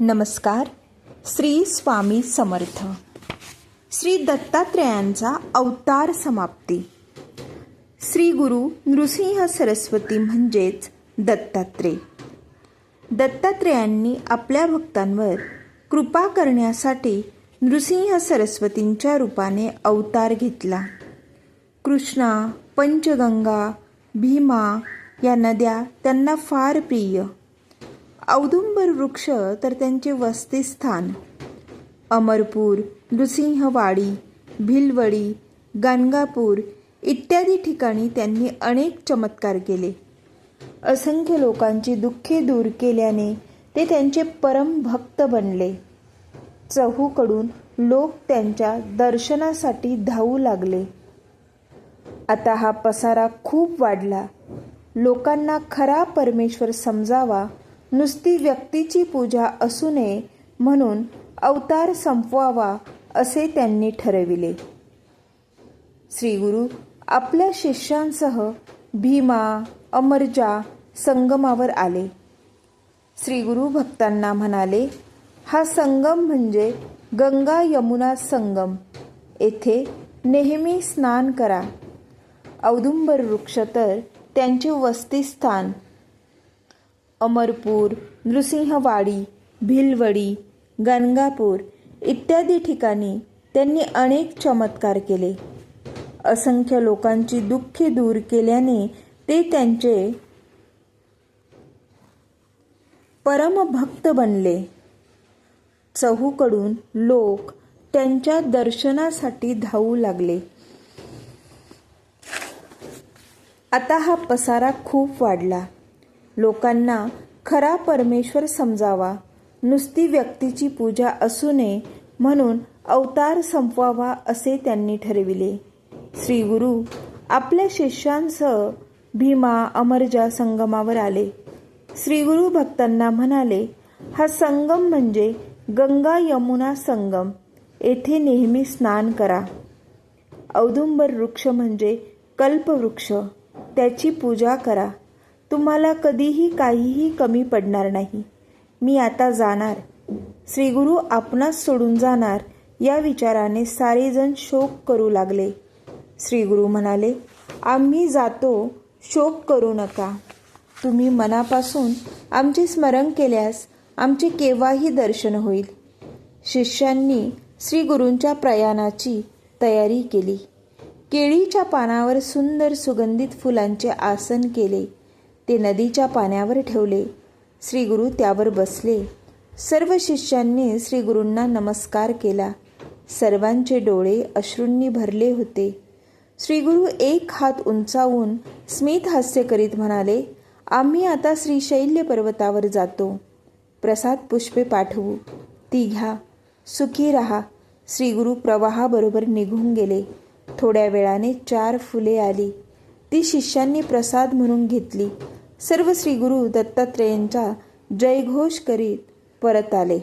नमस्कार. श्री स्वामी समर्थ. श्री दत्तात्रेयांचा अवतार समाप्ती. श्री गुरु नृसिंह सरस्वती म्हणजेच दत्तात्रेय दत्तात्रेयांनी आपल्या भक्तांवर कृपा करण्यासाठी नृसिंह सरस्वतींच्या रूपाने अवतार घेतला. कृष्णा पंचगंगा भीमा या नद्या त्यांना फार प्रिय. औदुंबर वृक्ष तर त्यांचे वसतिस्थान. अमरपूर नृसिंहवाडी भिलवडी गाणगापूर इत्यादी ठिकाणी त्यांनी अनेक चमत्कार केले. असंख्य लोकांची दुःखे दूर केल्याने ते त्यांचे परम भक्त बनले. चहूकडून लोक त्यांच्या दर्शनासाठी धावू लागले. आता हा पसारा खूप वाढला. लोकांना खरा परमेश्वर समजावा नुसती व्यक्तीची पूजा असू नये म्हणून अवतार संपवावा असे त्यांनी ठरविले. श्रीगुरु आपल्या शिष्यांसह भीमा अमरजा संगमावर आले. श्रीगुरु भक्तांना म्हणाले हा संगम म्हणजे गंगा यमुना संगम. येथे नेहमी स्नान करा. औदुंबर वृक्ष तर त्यांचे वसतिस्थान अमरपूर नृसिंहवाडी भिलवडी गणगापूर इत्यादी ठिकाणी त्यांनी अनेक चमत्कार केले. असंख्य लोकांची दुःखे दूर केल्याने ते त्यांचे परमभक्त बनले. चहूकडून लोक त्यांच्या दर्शनासाठी धावू लागले. आता हा पसारा खूप वाढला. लोकांना खरा परमेश्वर समजावा. नुसती व्यक्तीची पूजा असू नये म्हणून अवतार संपवावा असे त्यांनी ठरविले. श्री गुरु आपल्या शिष्यांसह भीमा अमरजा संगमावर आले. श्रीगुरु भक्तांना म्हणाले हा संगम म्हणजे गंगा यमुना संगम. येथे नेहमी स्नान करा. औदुंबर वृक्ष म्हणजे कल्पवृक्ष. त्याची पूजा करा. तुम्हाला कधीही काहीही कमी पडणार नाही. मी आता जाणार. श्रीगुरु आपणास सोडून जाणार या विचाराने सारेजण शोक करू लागले. श्रीगुरु म्हणाले आम्ही जातो शोक करू नका. तुम्ही मनापासून आमचे स्मरण केल्यास आमचे केव्हाही दर्शन होईल. शिष्यांनी श्रीगुरूंच्या प्रयाणाची तयारी केली. केळीच्या पानावर सुंदर सुगंधित फुलांचे आसन केले. ते नदीच्या पाण्यावर ठेवले. श्रीगुरु त्यावर बसले. सर्व शिष्यांनी श्रीगुरूंना नमस्कार केला. सर्वांचे डोळे अश्रूंनी भरले होते. श्रीगुरु एक हात उंचावून स्मित हास्य करीत म्हणाले आम्ही आता श्रीशैल्य पर्वतावर जातो. प्रसाद पुष्पे पाठवू. ती घ्या. सुखी राहा. श्रीगुरु प्रवाहाबरोबर निघून गेले. थोड्या वेळाने चार फुले आली. ती शिष्यांनी प्रसाद म्हणून घेतली. सर्व श्री गुरु दत्तात्रेयांचा जयघोष करीत परत आले.